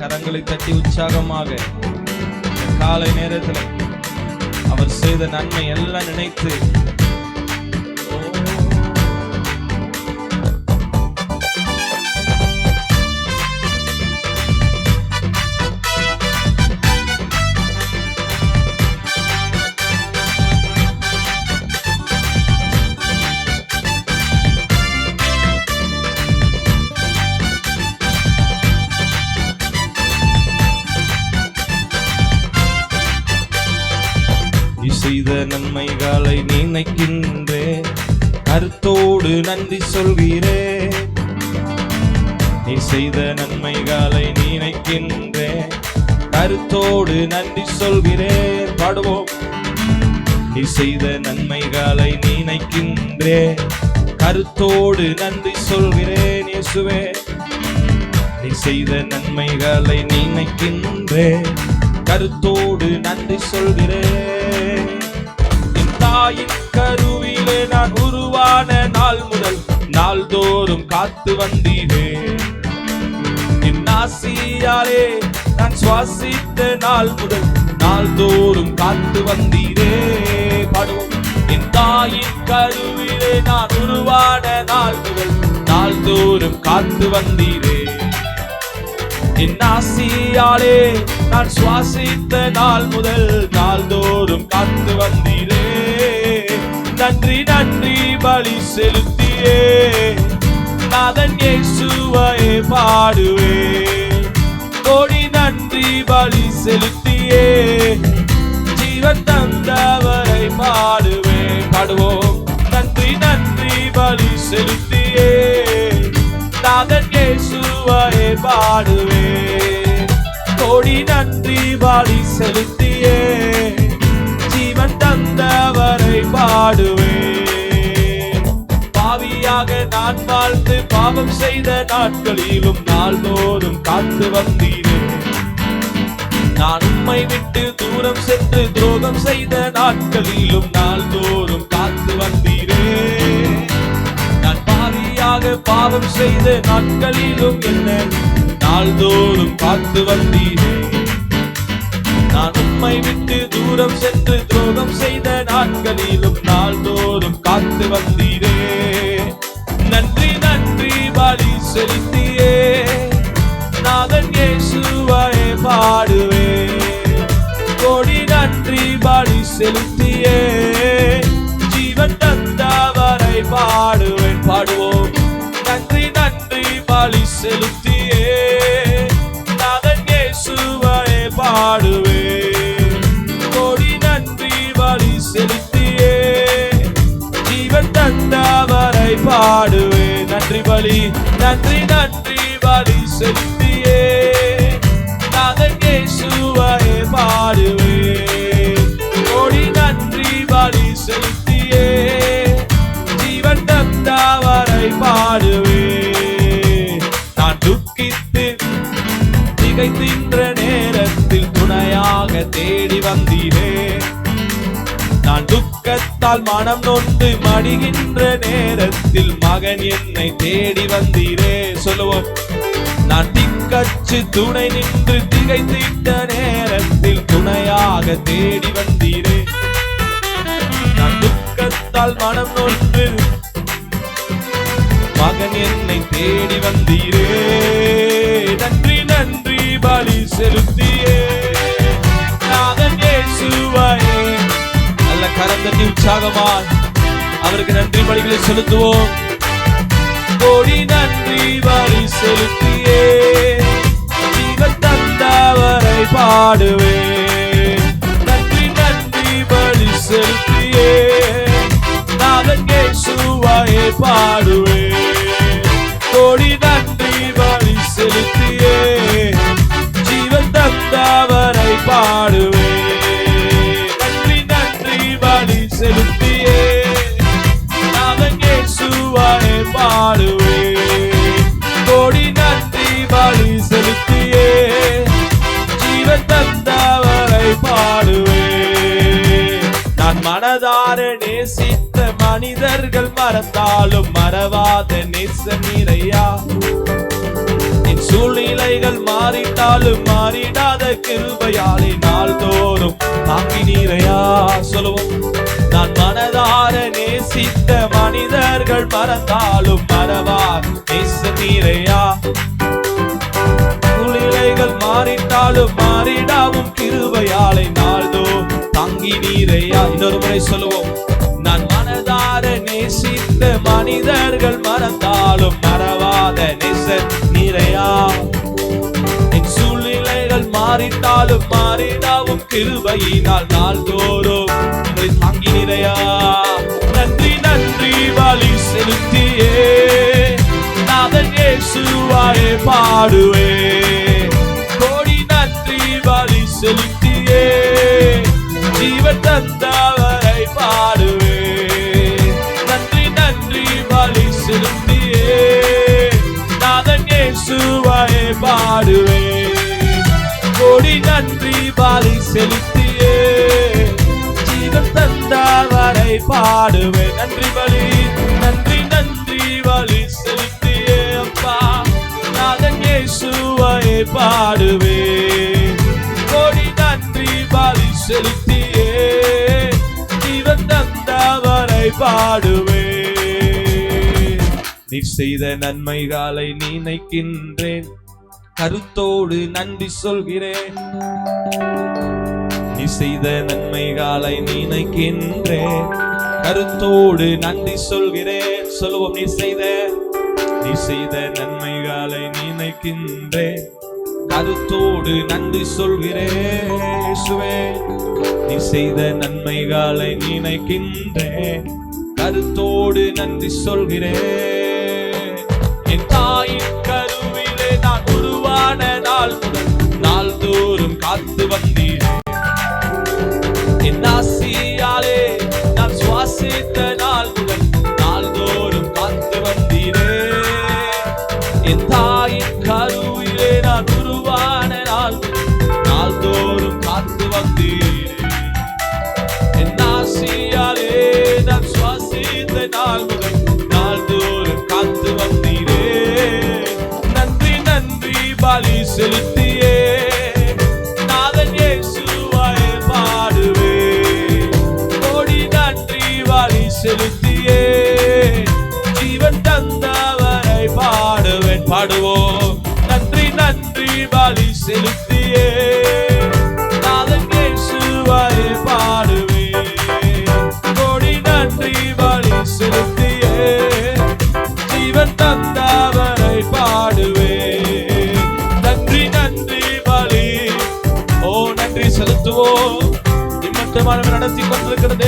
கரங்களை தட்டி உற்சாகமாக காலை நேரத்தில் அவர் செய்த நன்மை எல்லாம் நினைத்து செய்த நன்மைகளை நினைக்கின்றே. கருத்தோடு நன்றி சொல்கிறே. நீ செய்த நன்மைகளை நினைக்கின்றே. கருத்தோடு நன்றி சொல்கிறே. பாடுவோம். நீ செய்த நன்மைகளை நினைக்கின்றே. கருத்தோடு நன்றி சொல்கிறேன் இயேசுவே. நீ செய்த நன்மைகளை நினைக்கின்றே. கருத்தோடு நன்றி சொல்கிறேன் தாயின் கருவிலே நான் உருவான நாள் முதல் நாள்தோறும் காத்து வந்தீரே. என் நான் சுவாசித்த நாள் முதல் நாள்தோறும் காத்து வந்தீரே. பாடுவோம். என் தாயின் கருவிலே நான் உருவான நாள் முதல் நாள்தோறும் காத்து வந்தீரே. என் ஆசியாலே நான் சுவாசித்த நாள் முதல் நாள்தோறும் காத்து வந்தீரே. நன்றி நன்றி பலி செலுத்தியே. நாதன் இயேசுவையே பாடுவே. கோடி நன்றி பலி செலுத்தியே. ஜீவன் தந்தவரை பாடுவே. பாடுவோம். நன்றி நன்றி பலி செலுத்தியே. நாதன் இயேசுவையே பாடுவே. கோடி நன்றி பலி செலுத்தியே. ஜீவன் தந்தவர் பாடுவேன். பாவியாக நான் வாழ்ந்து பாவம் செய்த நாட்களிலும் நாள்தோறும் காத்து வந்தீரே நான் உம்மை விட்டு தூரம் சென்று துரோகம் செய்த நாட்களிலும் நாள்தோறும் காத்து வந்தீரே. நான் பாவியாக பாவம் செய்த நாட்களிலும் என்ன? நாள்தோறும் காத்து வந்தீரே. நான் உம்மை விட்டு தூரம் சென்று துரோகம் செய்த நாட்களிலும் நாள்தோறும் காத்து வந்தீரே. நன்றி நன்றி பலி செலுத்தியே. நாதன் இயேசுவை பாடுவே. கோடி நன்றி பலி செலுத்தியே. ஜீவன் தந்தவரை பாடுவேன் பாடுவோம். நன்றி நன்றி பலி செலுத்தி நன்றி நன்றி நன்றி பலி செலுத்தியே நாதன் இயேசுவை பாடுவே கோடி நன்றி பலி செலுத்தியே ஜீவன் தந்தாவரை பாடுவே நான் துக்கித்து திகைத்தின்ற நேரத்தில் துணையாக தேடி வந்தீரே. நான் துக்கி துக்கத்தால் மனம் நொந்து மடிகின்ற நேரத்தில் மகன் என்னை தேடி வந்தீரே. சொல்லுவோம். நான் திக்கச்சு துணை நின்று திகைத்திட்ட நேரத்தில் துணையாக தேடி வந்தீரே. நான் துக்கத்தால் மனம் நொந்து மகன் என்னை தேடி வந்தீரே. நன்றி நன்றி பலி செலுத்திய. தட்டி அவருக்கு நன்றி பலிகளை செலுத்துவோம். கோடி நன்றி வரி செலுத்தியே. தந்தவரை பாடுவேன். செலுத்தியே. நாதன் இயேசுவையே பாடுவே கோடி நன்றி பலி செலுத்தியே. ஜீவன் தந்தவரை பாடுவே. நான் மனதார நேசித்த மனிதர்கள் மறந்தாலும் மறவாத நேச நீரையா என் சூழ்நிலைகள் மாறிட்டாலும் மாறிடாத கிருபையாலே நாள்தோறும் தாங்கி நீரையா சொல்லுவோம். நான் மனதார நேசித்த மனிதர்கள் மறந்தாலும் மறவார் நேச நீரையா? சூழ்நிலைகள் மாறிட்டாலும் மாறிடாவும் கிருபையாலை நாள்தோ தங்கி நீரையா? இன்னொரு முறை சொல்லுவோம். நான் மனதார நேசித்த மனிதர்கள் மறந்தாலும் மறவாத நேச நீரையா? என் சூழ்நிலைகள் மாறிட்டாலும் மாறிடாவும் கிருபையினால் நாள்தோறும் எங்களை தாங்கி நன்றி நன்றி வழி செலுத்தியே. நாதன் இயேசுவாயே பாடுவே. கோடி நன்றி வழி செலுத்தியே. ஜீவன் தந்தவரை பாடுவே. நன்றி நன்றி வழி செலுத்தியே. நாதன் இயேசுவாயே பாடுவே. கோடி நன்றி வழி செலுத்தி தந்தவரை பாடுவே. நன்றி பலி நன்றி நன்றி வலி செலுத்தியே அப்பா. நாதன் இயேசுவை பாடுவே. கோடி நன்றி பலி செலுத்தியே. ஜீவன் தந்தவரை பாடுவே. நீ செய்த நன்மைகளை நினைக்கின்றேன். கருத்தோடு நன்றி சொல்கிறேன். நீ செய்த நன்மைகளை நினைக்கின்றேன். கருத்தோடு நன்றி சொல்கிறேன். சொல்லுவோம் நீ செய்த நீ செய்த நன்மைகளை நினைக்கின்றேன் கருத்தோடு நன்றி சொல்கிறேன் நீ செய்த நன்மைகளை நினைக்கின்றேன் கருத்தோடு நன்றி சொல்கிறேன். என் தாயின் கருவிலே நான் உருவான நாள் நாள். நாள்தோறும் காத்து சுவாசித்த நாள் முதல் நாள்தோறும் காத்து வந்தீரே. நன்றி நன்றி பலி செலுத்தியே. நாதன் இயேசுவாய் பாடுவே. கோடி நன்றி பலி செலுத்தியே. ஜீவன் தந்தவரை பாடுவேன் பாடுவோம். நன்றி நன்றி பலி செலுத்தியே. இம்மட்டமான நடத்தி